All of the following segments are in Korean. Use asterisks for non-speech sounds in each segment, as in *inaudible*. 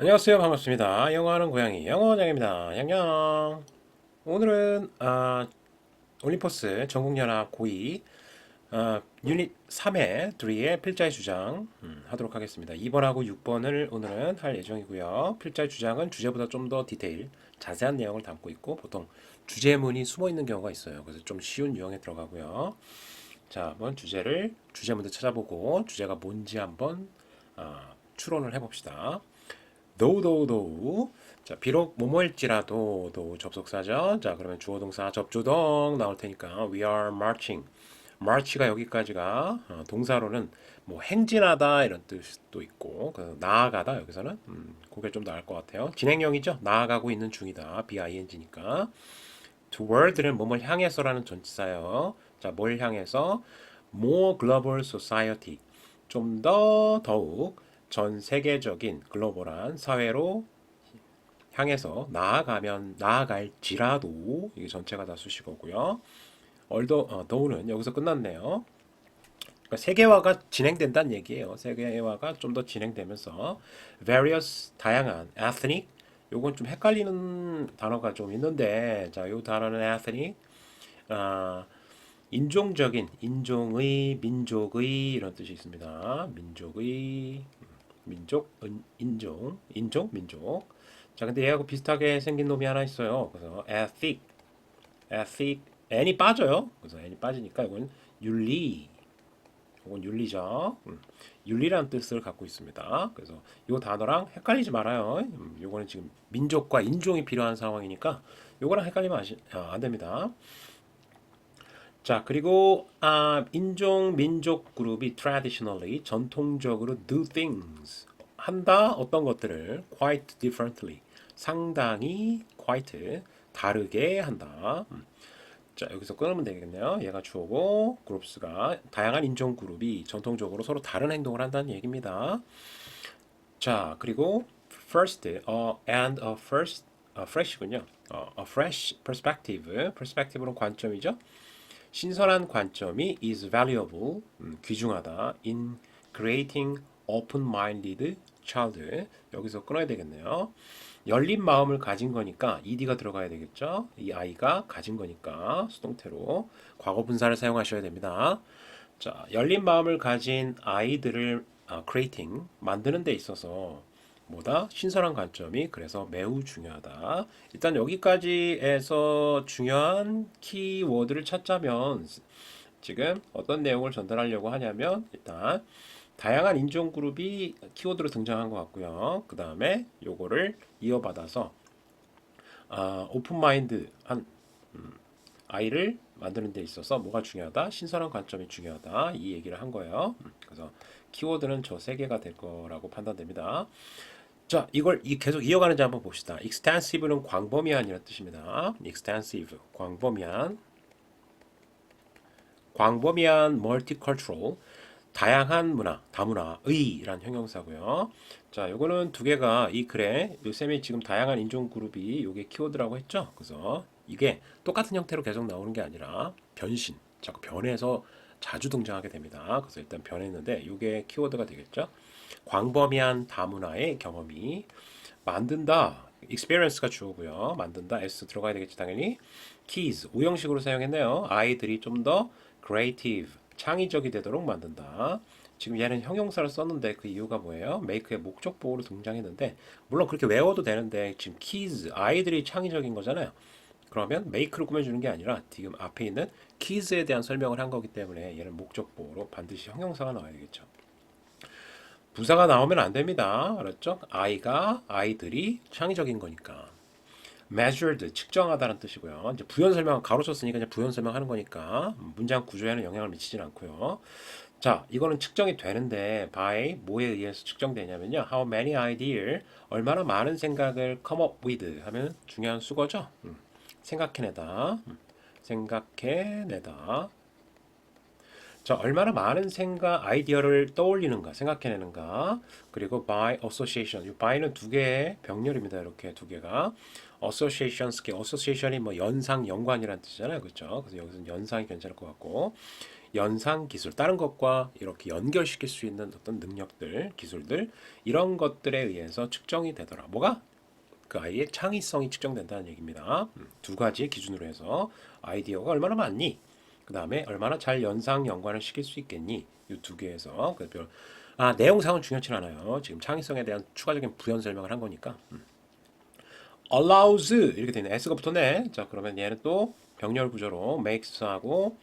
안녕하세요. 반갑습니다. 영어하는 고양이 영어장입니다. 양양. 오늘은 아, 올림포스 전국연합 고2 아, 유닛 3회 3의 필자의 주장 음, 하도록 하겠습니다. 2번하고 6번을 오늘은 할 예정이고요. 필자의 주장은 주제보다 좀 더 디테일, 자세한 내용을 담고 있고 보통 주제문이 숨어 있는 경우가 있어요. 그래서 좀 쉬운 유형에 들어가고요. 자, 한번 주제를 주제 먼저 찾아보고 주제가 뭔지 한번 아, 추론을 해봅시다. Though 자 비록 뭐뭐일지라도 though 접속사죠. 자 그러면 주어 동사 접주동 나올 테니까 we are marching. march가 여기까지가 어, 동사로는 뭐 행진하다 이런 뜻도 있고 그 나아가다 여기서는 음, 그게 좀 나을 것 같아요. 진행형이죠? 나아가고 있는 중이다. Bing니까. Toward는 뭐뭘 향해서라는 전치사예요. 자뭘 향해서? More global society. 좀 더 더욱 전 세계적인 글로벌한 사회로 향해서 나아가면 나아갈지라도 이게 전체가 다 수식어고요. 얼더 어, 더우는 여기서 끝났네요. 그러니까 세계화가 진행된다는 얘기예요. 세계화가 좀 더 진행되면서 various 다양한 ethnic 요건 좀 헷갈리는 단어가 좀 있는데 자, 요 단어는 ethnic 아, 인종적인 인종의 민족의 이런 뜻이 있습니다. 민족의 민족, 은, 인종, 인종, 민족. 자, 근데 얘하고 비슷하게 생긴 놈이 하나 있어요. 그래서 ethic, ethic, n이 빠져요. 그래서 n이 빠지니까 이건 윤리, 이건 윤리죠. 음, 윤리라는 뜻을 갖고 있습니다. 그래서 이 단어랑 헷갈리지 말아요. 음, 요거는 지금 민족과 인종이 필요한 상황이니까 요거랑 헷갈리면 아시, 아, 안 됩니다. 자, 그리고 아, 인종 민족 그룹이 traditionally 전통적으로 do things 한다 어떤 것들을 quite differently 상당히 quite 다르게 한다. 음. 자, 여기서 끊으면 되겠네요. 얘가 주어고 그룹스가 다양한 인종 그룹이 전통적으로 서로 다른 행동을 한다는 얘기입니다. 자, 그리고 first 어, and a first a fresh군요. 어, a fresh perspective. perspective는 관점이죠. 신선한 관점이 is valuable, 음, 귀중하다 in creating open-minded child. 여기서 끊어야 되겠네요. 열린 마음을 가진 거니까 ed가 들어가야 되겠죠. 이 아이가 가진 거니까 수동태로 과거 분사를 사용하셔야 됩니다. 자, 열린 마음을 가진 아이들을 아, creating 만드는 데 있어서 뭐다? 신선한 관점이 그래서 매우 중요하다. 일단 여기까지에서 중요한 키워드를 찾자면 지금 어떤 내용을 전달하려고 하냐면 일단 다양한 인종 그룹이 키워드로 등장한 것 같고요. 그 다음에 요거를 이어받아서 아, 오픈 마인드 한 음, 아이를 만드는 데 있어서 뭐가 중요하다? 신선한 관점이 중요하다. 이 얘기를 한 거예요. 음, 그래서 키워드는 저 세 개가 될 거라고 판단됩니다. 자, 이걸 이- 계속 이어가는지 한번 봅시다. extensive는 광범위한이라는 뜻입니다. extensive, 광범위한, 광범위한 multicultural, 다양한 문화, 다문화의란 형용사고요. 자, 요거는 두 개가 이 글에 요쌤이 지금 다양한 인종 그룹이 요게 키워드라고 했죠. 그래서 이게 똑같은 형태로 계속 나오는 게 아니라 변신, 자꾸 변해서 자주 등장하게 됩니다. 그래서 일단 변했는데 요게 키워드가 되겠죠. 광범위한 다문화의 경험이 만든다. experience가 주어고요. 만든다. s 들어가야 되겠지 당연히. keys 오형식으로 사용했네요. 아이들이 좀 더 creative 창의적이 되도록 만든다. 지금 얘는 형용사를 썼는데 그 이유가 뭐예요? make의 목적 보호로 등장했는데 물론 그렇게 외워도 되는데 지금 keys 아이들이 창의적인 거잖아요. 그러면 make를 꾸며주는 게 아니라 지금 앞에 있는 keys에 대한 설명을 한 거기 때문에 얘는 목적 보호로 반드시 형용사가 나와야 되겠죠. 부사가 나오면 안 됩니다. 알았죠? 아이가 아이들이 창의적인 거니까. measured 측정하다는 뜻이고요. 이제 부연 설명 가로쳐 쓰니까 이제 부연 설명하는 거니까 문장 구조에는 영향을 미치진 않고요. 자, 이거는 측정이 되는데 by 뭐에 의해서 측정되냐면요. how many ideas 얼마나 많은 생각을 come up with 하면 중요한 수거죠. 음, 생각해내다. 음, 생각해내다. 자, 얼마나 많은 생각, 아이디어를 떠올리는가, 생각해내는가. 그리고 by association. 이 by는 두 개의 병렬입니다. 이렇게 두 개가. association association이 뭐 연상, 연관이라는 뜻이잖아요. 그렇죠? 그래서 여기서는 연상이 괜찮을 것 같고. 연상 기술, 다른 것과 이렇게 연결시킬 수 있는 어떤 능력들, 기술들 이런 것들에 의해서 측정이 되더라. 뭐가? 그 아이의 창의성이 측정된다는 얘기입니다. 음, 두 가지 기준으로 해서 아이디어가 얼마나 많니? 그 다음에 얼마나 잘 연상 연관을 시킬 수 있겠니? 이 두 개에서 그 별- 아 내용상은 중요치 않아요. 지금 창의성에 대한 추가적인 부연 설명을 한 거니까. 음. allows 이렇게 되네. s가 붙었네. 자 그러면 얘는 또 병렬 구조로 makes하고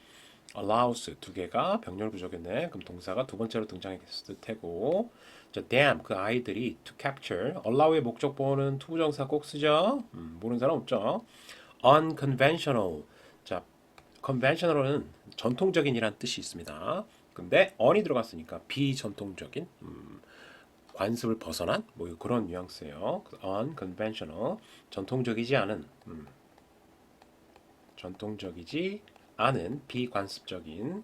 allows 두 개가 병렬 구조겠네. 그럼 동사가 두 번째로 등장했을 테고. 자, damn 그 아이들이 to capture allow의 목적 보호는 투부정사 꼭 쓰죠. 음, 모르는 사람 없죠. unconventional 자 conventional은 전통적인이란 뜻이 있습니다. 근데 on이 들어갔으니까 비전통적인 음, 관습을 벗어난 뭐 그런 뉘앙스예요. unconventional 전통적이지 않은 음, 전통적이지 않은 비관습적인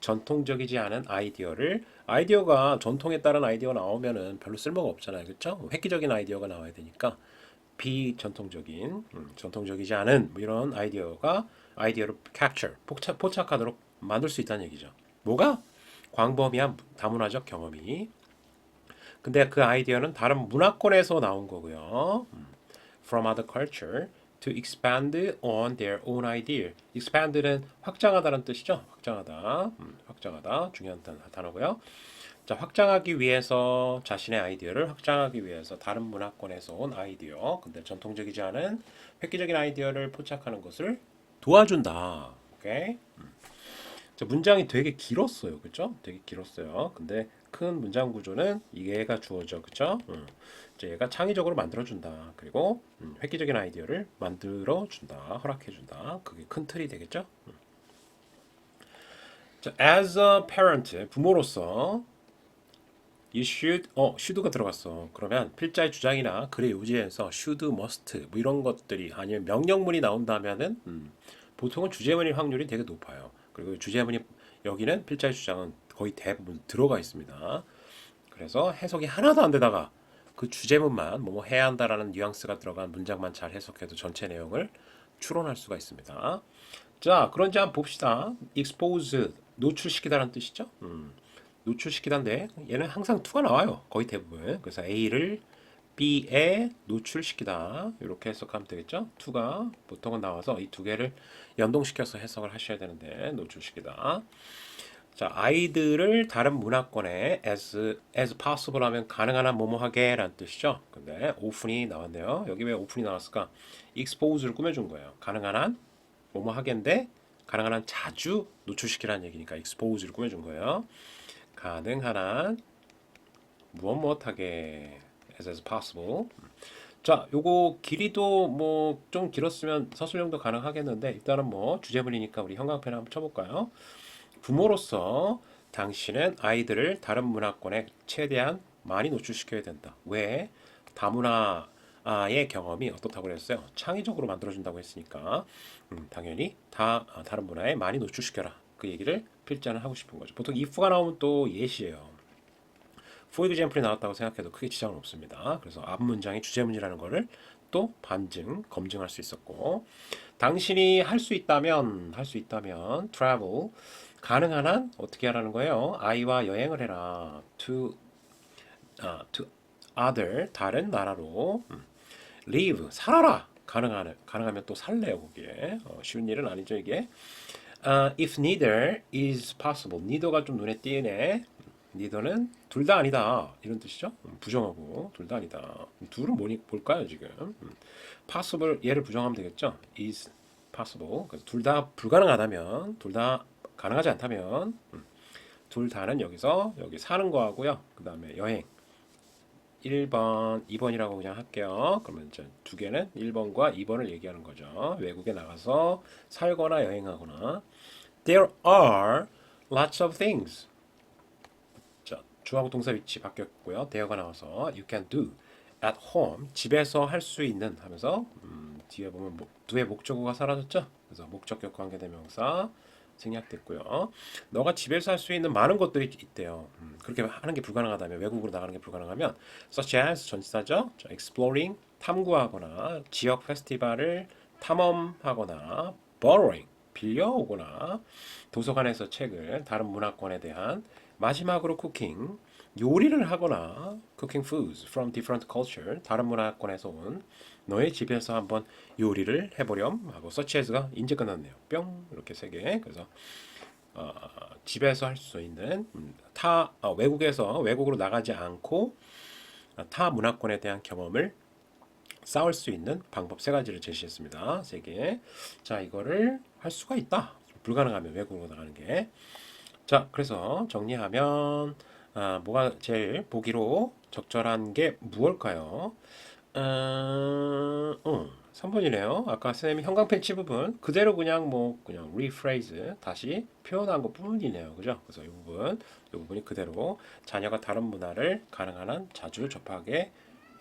전통적이지 않은 아이디어를 아이디어가 전통에 따른 아이디어 나오면은 별로 쓸모가 없잖아요. 그렇죠? 획기적인 아이디어가 나와야 되니까 비전통적인 음, 전통적이지 않은 뭐 이런 아이디어가 아이디어를 capture 포착, 포착하도록 만들 수 있다는 얘기죠. 뭐가 광범위한 다문화적 경험이 근데 그 아이디어는 다른 문화권에서 나온 거고요. 음, From other culture to expand on their own idea. expand는 확장하다는 뜻이죠. 확장하다. 음, 확장하다. 중요한 단- 단어고요. 자, 확장하기 위해서 자신의 아이디어를 확장하기 위해서 다른 문화권에서 온 아이디어, 근데 전통적이지 않은 획기적인 아이디어를 포착하는 것을 도와준다. 오케이? 음. 자, 문장이 되게 길었어요. 그죠? 되게 길었어요. 근데 큰 문장 구조는 얘가 주어져. 그죠? 음. 이제 얘가 창의적으로 만들어준다. 그리고 음, 획기적인 아이디어를 만들어준다. 허락해준다. 그게 큰 틀이 되겠죠? 음. 자, as a parent, 부모로서 You should, 어, should가 들어갔어. 그러면 필자의 주장이나 글의 요지에서 should, must 뭐 이런 것들이 아니면 명령문이 나온다면은 음, 보통은 주제문일 확률이 되게 높아요. 그리고 주제문이 여기는 필자의 주장은 거의 대부분 들어가 있습니다. 그래서 해석이 하나도 안 되다가 그 주제문만 뭐뭐 해야 한다라는 뉘앙스가 들어간 문장만 잘 해석해도 전체 내용을 추론할 수가 있습니다. 자, 그런지 한번 봅시다. expose 노출시키다라는 뜻이죠. 음, 노출시키다인데 얘는 항상 투가 나와요. 거의 대부분. 그래서 A를 B에 노출시키다 이렇게 해석하면 되겠죠. 투가 보통은 나와서 이 두 개를 연동시켜서 해석을 하셔야 되는데 노출시키다. 자, 아이들을 다른 문화권에 as as possible 하면 가능한 한 뭐뭐 하게 라는 뜻이죠. 근데 오픈이 나왔네요. 여기 왜 오픈이 나왔을까? expose를 꾸며준 거예요. 가능한 한 뭐뭐 하게인데 가능한 한 자주 노출시키라는 얘기니까 expose를 꾸며준 거예요. 가능한 한 무엇 무엇하게 as as possible. 자, 요거 길이도 뭐 좀 길었으면 서술형도 가능하겠는데 일단은 뭐 주제문이니까 우리 형광펜 한번 쳐볼까요? 부모로서 당신은 아이들을 다른 문화권에 최대한 많이 노출시켜야 된다. 왜? 다문화의 경험이 어떻다고 그랬어요? 창의적으로 만들어준다고 했으니까 음, 당연히 다 아, 다른 문화에 많이 노출시켜라. 그 얘기를 필자는 하고 싶은 거죠. 보통 if가 나오면 또 예시예요. for example이 나왔다고 생각해도 크게 지장은 없습니다. 그래서 앞 문장이 주제문이라는 거를 또 반증, 검증할 수 있었고 당신이 할 수 있다면 할 수 있다면 travel 가능한 한 어떻게 하라는 거예요? 아이와 여행을 해라. to 아, to other 다른 나라로 음. live 살아라. 가능한 가능하면 또 살래요 거기에 어, 쉬운 일은 아니죠 이게. 아, if neither is possible, neither가 좀 눈에 띄네. neither는 둘 다 아니다 이런 뜻이죠. 음, 부정하고 둘 다 아니다. 둘은 뭐니 볼까요 지금? 음, possible 얘를 부정하면 되겠죠. is possible. 그래서 둘 다 불가능하다면, 둘 다 가능하지 않다면, 음, 둘 다는 여기서 여기 사는 거 하고요. 그 다음에 여행. 1번, 2번이라고 그냥 할게요. 그러면 이제 두 개는 1번과 2번을 얘기하는 거죠. 외국에 나가서 살거나 여행하거나. There are lots of things. 자, 주하고 동사 위치 바뀌었고요. there가 나와서 you can do at home 집에서 할 수 있는 하면서 음, 뒤에 보면 목, 두의 목적어가 사라졌죠. 그래서 목적격 관계대명사 생략됐고요. 너가 집에서 할 수 있는 많은 것들이 있대요. 음, 그렇게 하는 게 불가능하다면 외국으로 나가는 게 불가능하면 such as 전치사죠. 자, exploring 탐구하거나 지역 페스티벌을 탐험하거나 borrowing 빌려오거나 도서관에서 책을 다른 문화권에 대한 마지막으로 쿠킹 요리를 하거나 cooking foods from different culture 다른 문화권에서 온 너의 집에서 한번 요리를 해보렴 하고 서치에서가 이제 끝났네요. 뿅 이렇게 세 개. 그래서 어, 집에서 할 수 있는 음, 타 어, 외국에서 외국으로 나가지 않고 어, 타 문화권에 대한 경험을 쌓을 수 있는 방법 세 가지를 제시했습니다. 세 개. 자, 이거를 할 수가 있다. 불가능하면 외국으로 나가는 게. 자, 그래서 정리하면 아, 뭐가 제일 보기로 적절한 게 무엇일까요? 어, 음, 3번이네요. 아까 선생님이 형광펜치 부분 그대로 그냥 뭐 그냥 rephrase 다시 표현한 것 뿐이네요. 그죠? 그래서 이 부분, 이 부분이 그대로 자녀가 다른 문화를 가능한 한 자주 접하게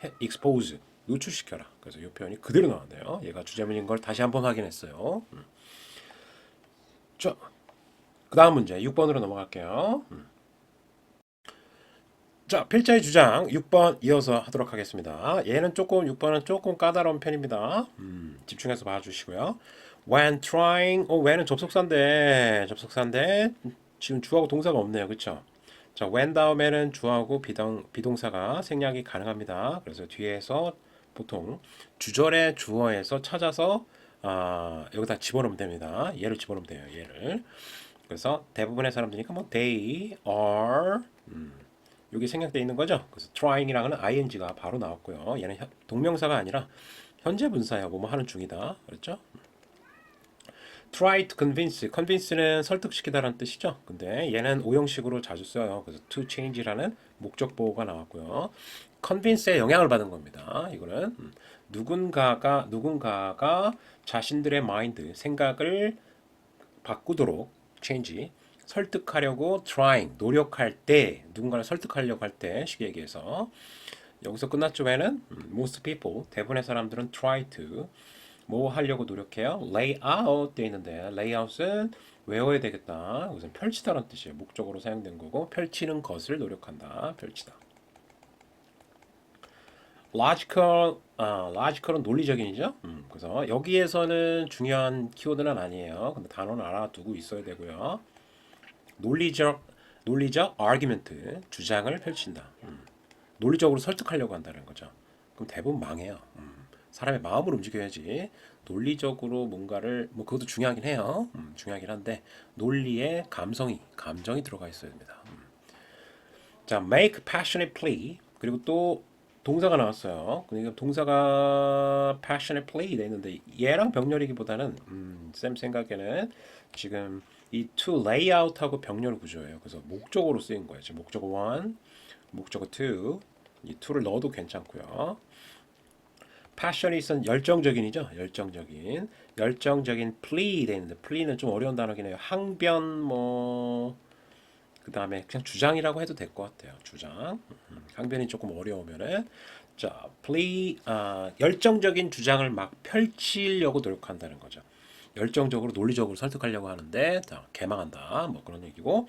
해- expose 노출시켜라. 그래서 이 표현이 그대로 나왔네요. 얘가 주제문인 걸 다시 한번 확인했어요. 음. 자, 그 다음 문제 6번으로 넘어갈게요. 음. 자, 필자의 주장 6번 이어서 하도록 하겠습니다. 얘는 조금 6번은 조금 까다로운 편입니다. 음, 집중해서 봐주시고요. When trying, 어, when은 접속사인데 접속사인데 지금 주하고 동사가 없네요, 그렇죠? 자, when 다음에는 주하고 비동, 비동사가 생략이 가능합니다. 그래서 뒤에서 보통 주절의 주어에서 찾아서 아, 여기다 집어넣으면 됩니다. 얘를 집어넣으면 돼요. 얘를. 그래서 대부분의 사람들이니까 뭐 they are 음, 여기 생략돼 있는 거죠. 그래서 trying이라는 ing가 바로 나왔고요. 얘는 현- 동명사가 아니라 현재 분사예요. 뭐뭐 하는 중이다. 그렇죠? try to convince. convince는 설득시키다라는 뜻이죠. 근데 얘는 오형식으로 자주 써요. 그래서 to change라는 목적 보호가 나왔고요. convince에 영향을 받은 겁니다. 이거는 음, 누군가가 누군가가 자신들의 마인드 생각을 바꾸도록 change 설득하려고 trying 노력할 때 누군가를 설득하려고 할 때 쉽게 얘기해서 여기서 끝났죠 왜는? 음, most people 대부분의 사람들은 try to 뭐 하려고 노력해요? lay out 돼 있는데 lay out은 외워야 되겠다. 이것은 펼치다라는 뜻이에요. 목적으로 사용된 거고 펼치는 것을 노력한다. 펼치다 logical, 아, logical은 논리적인이죠. 음, 그래서 여기에서는 중요한 키워드는 아니에요. 근데 단어는 알아두고 있어야 되고요. 논리적, 논리적 argument, 주장을 펼친다. 음, 논리적으로 설득하려고 한다는 거죠. 그럼 대부분 망해요. 음, 사람의 마음을 움직여야지. 논리적으로 뭔가를 뭐 그것도 중요하긴 해요. 음, 중요하긴 한데 논리에 감성이, 감정이 들어가 있어야 됩니다. 음. 자, make passionate plea 그리고 또 동사가 나왔어요. 그러니까 동사가 passionate plea 돼 있는데 얘랑 병렬이기보다는 음, 쌤 생각에는 지금 이 to lay out하고 병렬 구조예요. 그래서 목적어로 쓰인 거예요. 지금 목적어 1, 목적어 2, 이 to를 넣어도 괜찮고요. passionat은 열정적인이죠. 열정적인. 열정적인 plea 돼 있는데 plea는 좀 어려운 단어긴 해요. 항변 뭐 그 다음에 그냥 주장이라고 해도 될 것 같아요. 주장. 음, 항변이 조금 어려우면은 자, plea 아, 열정적인 주장을 막 펼치려고 노력한다는 거죠. 열정적으로 논리적으로 설득하려고 하는데 자, 개망한다. 뭐 그런 얘기고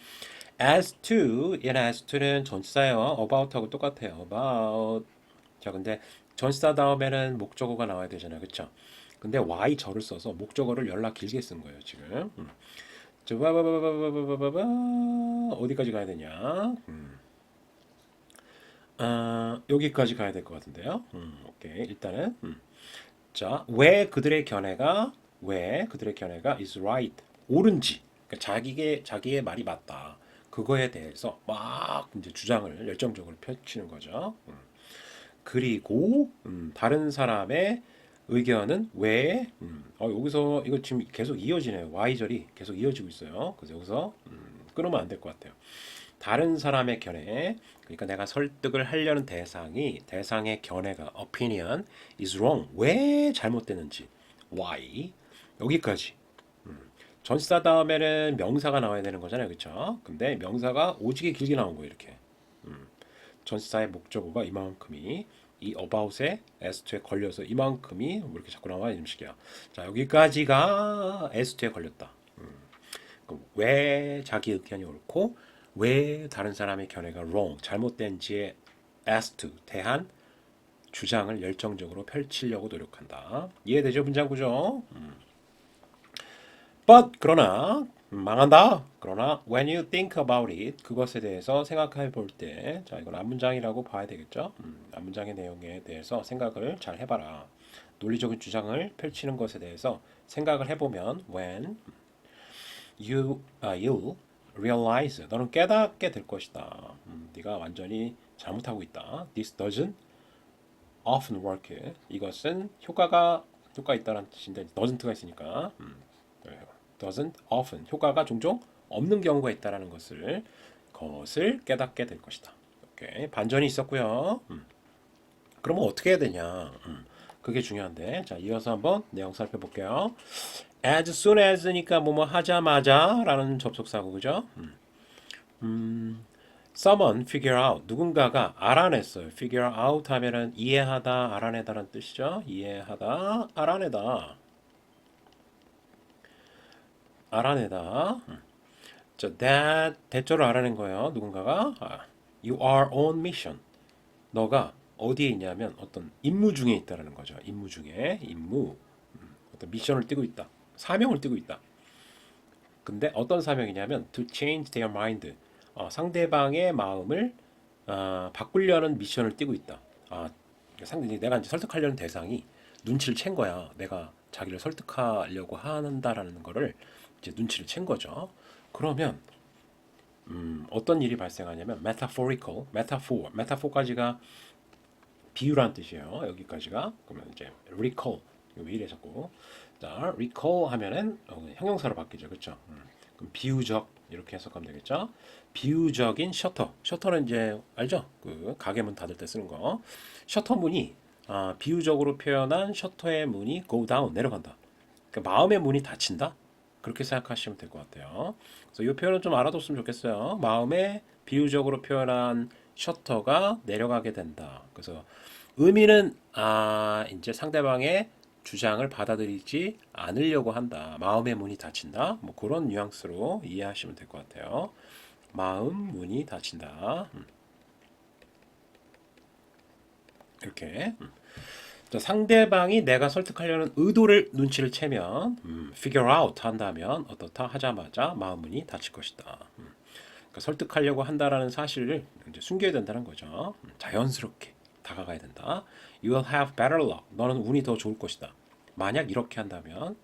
as to 얘는 as to는 전치사예요. about하고 똑같아요. about 자, 근데 전치사 다음에는 목적어가 나와야 되잖아요. 그렇죠? 근데 y 절을 써서 목적어를 연락 길게 쓴 거예요, 지금. 음. 저 바바바바바바바바바 어디까지 가야 되냐? 음. 아, 여기까지 가야 될 것 같은데요. 음, 오케이. 일단은 음. 자, 왜 그들의 견해가 왜 그들의 견해가 is right 옳은지 그러니까 자기의 자기의 말이 맞다. 그거에 대해서 막 이제 주장을 열정적으로 펼치는 거죠. 음. 그리고 음, 다른 사람의 의견은 왜? 음, 어, 여기서 이거 지금 계속 이어지네요. Y절이 계속 이어지고 있어요. 그래서 여기서 음, 끊으면 안 될 것 같아요. 다른 사람의 견해, 그러니까 내가 설득을 하려는 대상이 대상의 견해가 opinion is wrong. 왜 잘못되는지 why 여기까지. 음, 전치사 다음에는 명사가 나와야 되는 거잖아요, 그렇죠? 근데 명사가 오지게 길게 나온 거예요, 이렇게. 음, 전치사의 목적어가 이만큼이 이 about에 s2에 걸려서 이만큼이 뭐 이렇게 자꾸 나와 이런 식이야. 자 여기까지가 s2에 걸렸다. 음. 왜 자기 의견이 옳고 왜 다른 사람의 견해가 wrong 잘못된지에 as2 대한 주장을 열정적으로 펼치려고 노력한다. 이해되죠 문장 구조? 음. but 그러나 음, 망한다. 그러나 when you think about it 그것에 대해서 생각해 볼 때, 자 이건 앞문장이라고 봐야 되겠죠. 음, 앞문장의 내용에 대해서 생각을 잘 해봐라. 논리적인 주장을 펼치는 것에 대해서 생각을 해보면 when you uh, you realize 너는 깨닫게 될 것이다. 음, 네가 완전히 잘못하고 있다. This doesn't often work. 이것은 효과가 효과 있다는 뜻인데 doesn't가 있으니까 음, 네, doesn't often 효과가 종종 없는 경우가 있다라는 것을 것을 깨닫게 될 것이다. 오케이 반전이 있었고요. 음. 그러면 어떻게 해야 되냐? 음, 그게 중요한데 자 이어서 한번 내용 살펴볼게요. As soon as니까 뭐뭐 하자마자라는 접속사고 그죠? 음. 음, someone figure out 누군가가 알아냈어요. figure out 하면은 이해하다, 알아내다라는 뜻이죠. 이해하다, 알아내다. 알아내다. 음. 자, that 대조를 알아낸 거예요. 누군가가 아, you are on mission. 너가 어디에 있냐면 어떤 임무 중에 있다라는 거죠. 임무 중에 임무 음, 어떤 미션을 띠고 있다. 사명을 띠고 있다. 근데 어떤 사명이냐면 to change their mind. 어, 상대방의 마음을 어, 바꾸려는 미션을 띠고 있다. 아, 상대 내가 이제 설득하려는 대상이 눈치를 챈 거야. 내가 자기를 설득하려고 한다라는 거를 이제 눈치를 챈 거죠. 그러면 음, 어떤 일이 발생하냐면 metaphorical, metaphor, metaphor까지가 비유란 뜻이에요. 여기까지가 그러면 이제 recall 왜 이래 자꾸 자 recall 하면은 어, 형용사로 바뀌죠, 그렇죠? 음, 그럼 비유적 이렇게 해석하면 되겠죠. 비유적인 셔터, 셔터는 이제 알죠? 그 가게 문 닫을 때 쓰는 거. 셔터 문이 아, 비유적으로 표현한 셔터의 문이 go down 내려간다. 그러니까 마음의 문이 닫힌다. 그렇게 생각하시면 될 것 같아요. 그래서 이 표현은 좀 알아뒀으면 좋겠어요. 마음에 비유적으로 표현한 셔터가 내려가게 된다. 그래서 의미는 아 이제 상대방의 주장을 받아들이지 않으려고 한다. 마음의 문이 닫힌다. 뭐 그런 뉘앙스로 이해하시면 될 것 같아요. 마음 문이 닫힌다. 음. 이렇게. 상대방이 내가 설득하려는 의도를 눈치를 채면 음, figure out 한다면 어떻다 하자마자 마음 문이 닫힐 것이다. 음. 그러니까 설득하려고 한다라는 사실을 이제 숨겨야 된다는 거죠. 음, 자연스럽게 다가가야 된다. You will have better luck. 너는 운이 더 좋을 것이다. 만약 이렇게 한다면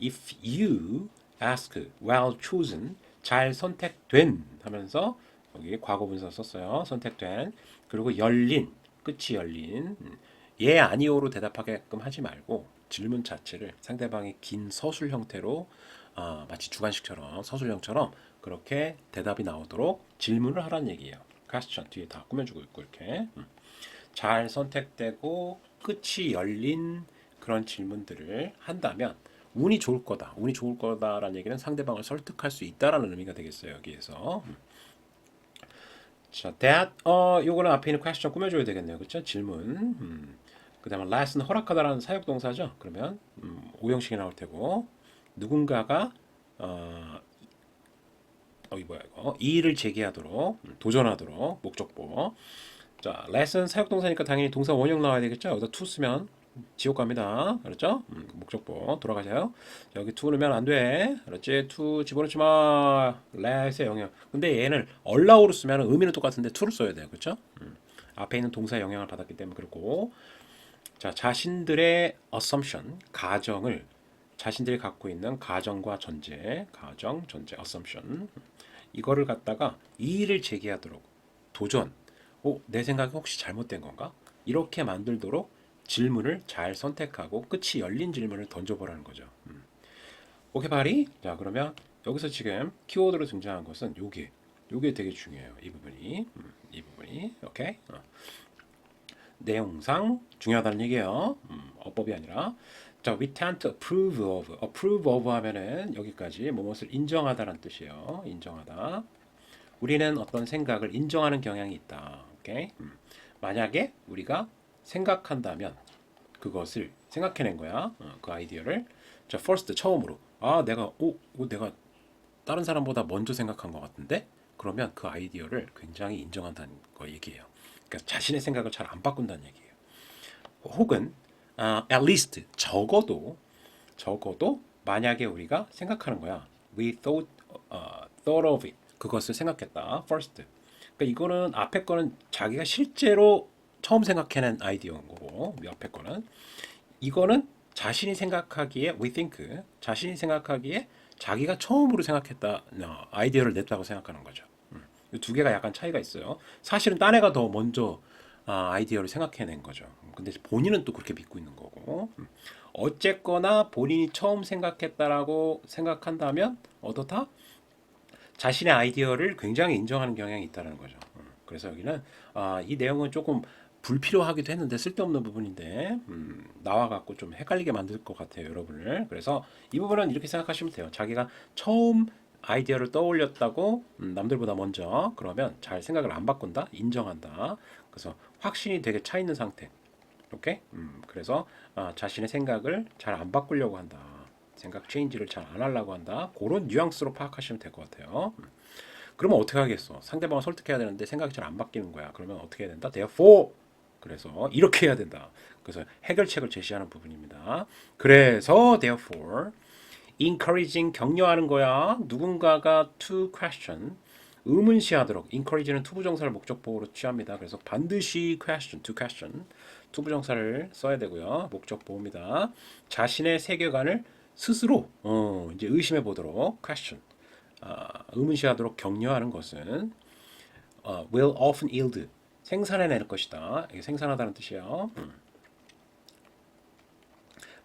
if you ask well chosen 잘 선택된 하면서 여기 과거 분사 썼어요. 선택된 그리고 열린 끝이 열린 음, 예 아니오로 대답하게끔 하지 말고 질문 자체를 상대방이 긴 서술 형태로 아, 마치 주관식처럼 서술형처럼 그렇게 대답이 나오도록 질문을 하라는 얘기예요. question 뒤에 다 꾸며주고 있고 이렇게 음. 잘 선택되고 끝이 열린 그런 질문들을 한다면 운이 좋을 거다. 운이 좋을 거다라는 얘기는 상대방을 설득할 수 있다라는 의미가 되겠어요. 여기에서. 음. 자, that 어 요거는 앞에 있는 question 꾸며줘야 되겠네요. 그렇죠? 질문. 음. 그 다음에 last는 허락하다라는 사역 동사죠. 그러면 음, 오형식이 나올 테고 누군가가 어, 어, 이 뭐야 이거 이 일을 제기하도록 음, 도전하도록 목적보. 자, lesson 사역동사니까 당연히 동사 원형 나와야 되겠죠. 여기다 to 쓰면 지옥 갑니다. 그렇죠? 음, 목적보 돌아가세요. 자, 여기 to 넣으면 안 돼. 그렇지? to 집어넣지 마. let의 영역. 근데 얘는 allow로 쓰면 의미는 똑같은데 to를 써야 돼요. 그렇죠? 음, 앞에 있는 동사 영향을 받았기 때문에 그렇고. 자, 자신들의 assumption, 가정을 자신들이 갖고 있는 가정과 전제, 가정, 전제, assumption 이거를 갖다가 이의를 제기하도록 도전. 어, 내 생각이 혹시 잘못된 건가? 이렇게 만들도록 질문을 잘 선택하고 끝이 열린 질문을 던져보라는 거죠. 음. 오케이 바리? 자 그러면 여기서 지금 키워드로 등장한 것은 요게 요게 되게 중요해요. 이 부분이 음, 이 부분이 오케이. 어. 내용상 중요하다는 얘기예요. 음, 어법이 아니라. 자, we to approve of. approve of 하면은 여기까지 무엇을 인정하다라는 뜻이에요. 인정하다. 우리는 어떤 생각을 인정하는 경향이 있다. 오케이? 음. 만약에 우리가 생각한다면 그것을 생각해낸 거야. 어, 그 아이디어를. 자, first 처음으로. 아, 내가 오, 오 내가 다른 사람보다 먼저 생각한 것 같은데? 그러면 그 아이디어를 굉장히 인정한다는 거 얘기예요. 그러니까 자신의 생각을 잘 안 바꾼다는 얘기예요. 혹은 아, at least 적어도 적어도 만약에 우리가 생각하는 거야. We thought, 어, thought of it. 그것을 생각했다. First. 그러니까 이거는 앞에 거는 자기가 실제로 처음 생각해낸 아이디어인 거고 옆에 거는 이거는 자신이 생각하기에 we think 자신이 생각하기에 자기가 처음으로 생각했다 어, 아이디어를 냈다고 생각하는 거죠. 음. 이두 개가 약간 차이가 있어요. 사실은 딴 애가 더 먼저 아, 아이디어를 생각해낸 거죠. 근데 본인은 또 그렇게 믿고 있는 거고. 음. 어쨌거나 본인이 처음 생각했다라고 생각한다면 어떻다? 자신의 아이디어를 굉장히 인정하는 경향이 있다는 거죠. 음, 그래서 여기는 아, 이 내용은 조금 불필요하기도 했는데 쓸데없는 부분인데 음, 나와갖고 좀 헷갈리게 만들 것 같아요, 여러분을. 그래서 이 부분은 이렇게 생각하시면 돼요. 자기가 처음 아이디어를 떠올렸다고 음, 남들보다 먼저 그러면 잘 생각을 안 바꾼다, 인정한다. 그래서 확신이 되게 차 있는 상태. 오케이? 음, 그래서 아, 자신의 생각을 잘 안 바꾸려고 한다. 생각 체인지를 잘 안 하려고 한다. 그런 뉘앙스로 파악하시면 될 것 같아요. 음. 그러면 어떻게 하겠어? 상대방을 설득해야 되는데 생각이 잘 안 바뀌는 거야. 그러면 어떻게 해야 된다? Therefore 그래서 이렇게 해야 된다. 그래서 해결책을 제시하는 부분입니다. 그래서 therefore encouraging 격려하는 거야. 누군가가 to question 의문시하도록 encourage는 투부정사를 목적보호로 취합니다. 그래서 반드시 question, to question 투부정사를 써야 되고요. 목적보호입니다. 자신의 세계관을 스스로 어, 이제 의심해 보도록 question 아, 의문시하도록 격려하는 것은 어, will often yield 생산해낼 것이다. 이게 생산하다는 뜻이에요. 음.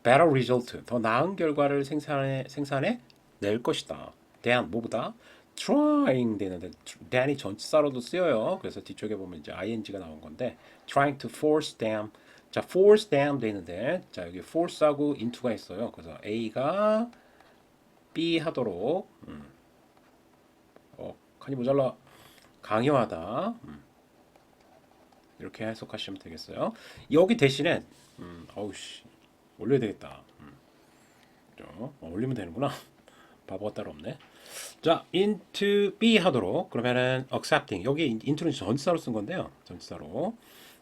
Better result 더 나은 결과를 생산해 생산해 낼 것이다. 대한 뭐보다 trying 되는데 than이 전치사로도 쓰여요. 그래서 뒤쪽에 보면 이제 ing가 나온 건데 trying to force them 자 force them 되는데 자 여기 force하고 into가 있어요. 그래서 A가 B 하도록 음. 어 칸이 모자라 강요하다 음. 이렇게 해석하시면 되겠어요. 여기 대신에 음, 어우씨 올려야 되겠다. 음. 좀, 어, 올리면 되는구나. *laughs* 바보가 따로 없네. 자, into be 하도록 그러면은 accepting 여기 into는 전치사로 쓴 건데요. 전치사로.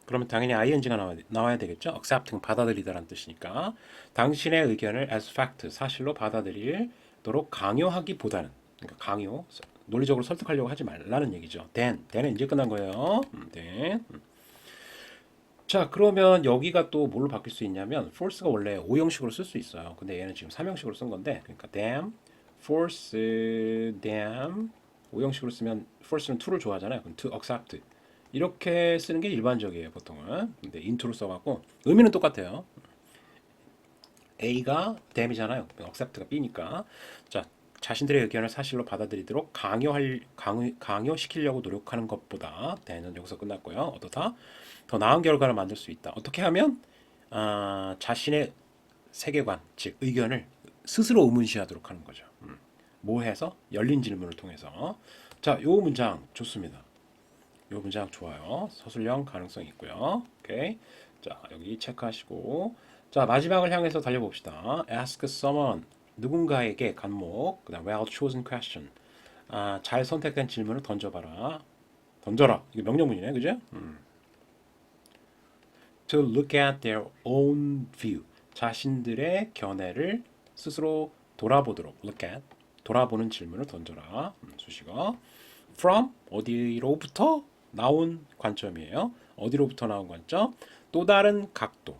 그러면 당연히 ing가 나와야, 나와야 되겠죠. accepting 받아들이다라는 뜻이니까 당신의 의견을 as fact 사실로 받아들이도록 강요하기보다는 그러니까 강요 논리적으로 설득하려고 하지 말라는 얘기죠. then then은 이제 끝난 거예요. 음, then. 음. 자, 그러면 여기가 또 뭘로 바뀔 수 있냐면 force가 원래 5형식으로 쓸 수 있어요. 근데 얘는 지금 3형식으로 쓴 건데 그러니까 damn, force, damn 5형식으로 쓰면 force는 to를 좋아하잖아요. 그럼 to accept 이렇게 쓰는 게 일반적이에요, 보통은. 근데 into로 써갖고 의미는 똑같아요. A가 dam이잖아요. accept가 B니까. 자, 자신들의 의견을 사실로 받아들이도록 강요할 강요, 강요시키려고 노력하는 것보다 대는 여기서 끝났고요. 어떻다? 더 나은 결과를 만들 수 있다. 어떻게 하면 아, 자신의 세계관, 즉 의견을 스스로 의문시하도록 하는 거죠. 음. 뭐 해서 열린 질문을 통해서 자, 요 문장 좋습니다. 요 문장 좋아요. 서술형 가능성 있고요. 오케이. 자, 여기 체크하시고 자, 마지막을 향해서 달려봅시다. Ask someone 누군가에게 간목, 그다음 well chosen question. 아, 잘 선택된 질문을 던져봐라. 던져라. 이게 명령문이네, 그죠? 음. To look at their own view. 자신들의 견해를 스스로 돌아보도록 look at 돌아보는 질문을 던져라. 음, 수식어. From 어디로부터 나온 관점이에요. 어디로부터 나온 관점? 또 다른 각도.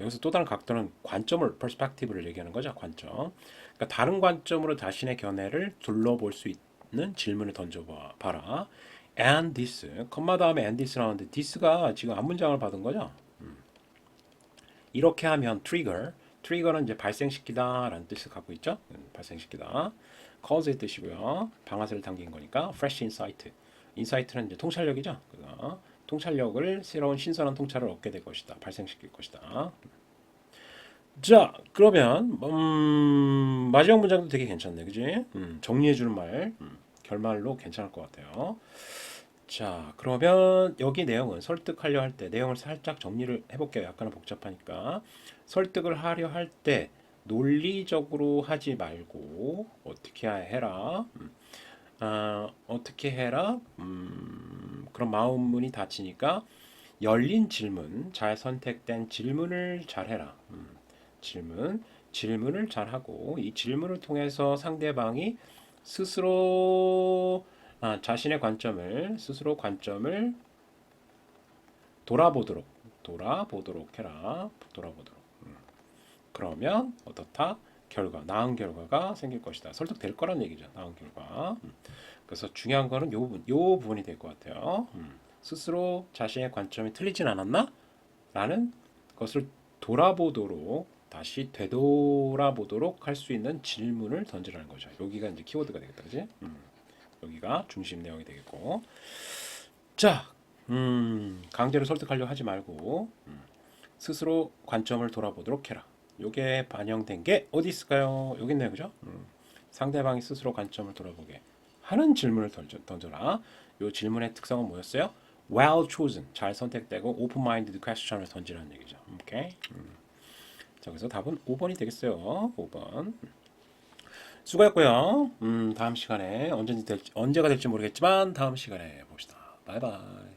여기서 또 다른 각도는 관점을 perspective를 얘기하는 거죠. 관점. 그러니까 다른 관점으로 자신의 견해를 둘러볼 수 있는 질문을 던져봐라. And this, 컴마 다음에 and this 나오는데 this가 지금 앞 문장을 받은 거죠. 음. 이렇게 하면 trigger, trigger는 이제 발생시키다라는 뜻을 갖고 있죠. 음, 발생시키다. cause의 뜻이고요. 방아쇠를 당긴 거니까 fresh insight. insight는 이제 통찰력이죠. 그거. 통찰력을 새로운 신선한 통찰을 얻게 될 것이다. 발생시킬 것이다. 자, 그러면 음, 마지막 문장도 되게 괜찮네, 그지? 음, 정리해주는 말, 음, 결말로 괜찮을 것 같아요. 자, 그러면 여기 내용은 설득하려 할 때 내용을 살짝 정리를 해볼게요. 약간은 복잡하니까 설득을 하려 할 때 논리적으로 하지 말고 어떻게 해라. 음, 아, 어떻게 해라? 음, 그런 마음 문이 닫히니까 열린 질문, 잘 선택된 질문을 잘 해라. 음, 질문, 질문을 잘 하고 이 질문을 통해서 상대방이 스스로 아, 자신의 관점을 스스로 관점을 돌아보도록 돌아보도록 해라 돌아보도록 음. 그러면 어떻다 결과 나은 결과가 생길 것이다. 설득될 거란 얘기죠. 나은 결과. 음. 그래서 중요한 거는 요 부분 요 부분이 될 것 같아요. 음. 스스로 자신의 관점이 틀리진 않았나? 라는 것을 돌아보도록 다시 되돌아보도록 할 수 있는 질문을 던지라는 거죠. 여기가 이제 키워드가 되겠다. 그지? 음. 여기가 중심 내용이 되겠고. 자 음, 강제로 설득하려 하지 말고 음, 스스로 관점을 돌아보도록 해라. 요게 반영된 게 어디 있을까요? 여기 있네요, 그죠? 음, 상대방이 스스로 관점을 돌아보게 하는 질문을 던져, 던져라. 요 질문의 특성은 뭐였어요? Well chosen, 잘 선택되고 open-minded question을 던지라는 얘기죠. 오케이. 음. 자, 그래서 답은 5번이 되겠어요. 5번. 수고했고요. 음, 다음 시간에 언제든지 될지, 언제가 될지 모르겠지만 다음 시간에 봅시다. 바이바이.